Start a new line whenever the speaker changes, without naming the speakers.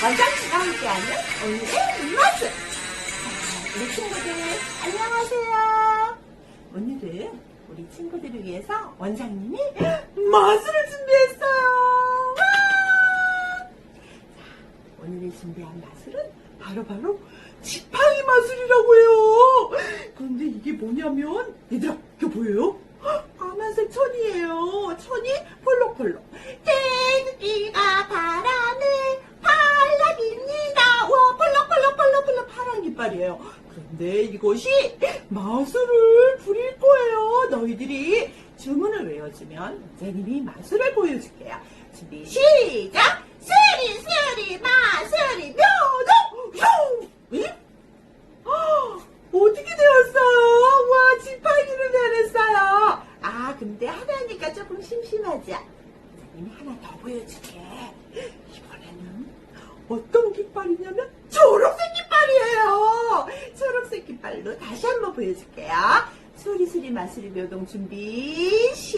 원장님과 함께하는 오늘의 맛을. 우리 친구들 안녕하세요. 오늘은 우리 친구들을 위해서 원장님이 마술을 준비했어요. 자, 오늘의 준비한 마술은 바로 바로 지팡이 마술이라고 해요. 그런데 이게 뭐냐면 얘들아 이게 보여요? 까만색 천이에요. 천이. 태극기가 바람을 발라빕니다. 와 깃발이에요. 그런데 이것이 마술을 부릴 거예요. 너희들이 주문을 외워주면 원장님이 마술을 보여줄게요. 준비 시작! 스리 스리 마스리 묘동 흉! 응? 헉, 어떻게 되었어요? 와, 지팡이를 내렸어요. 아, 근데 하나니까 조금 심심하지? 선생님이 하나 더 보여줄게. 이번에는 어떤 깃발이냐면 초록색 깃발이에요. 초록색 깃 발로 다시 한번 보여줄게요. 소리소리 마술이 묘동 준비 시작!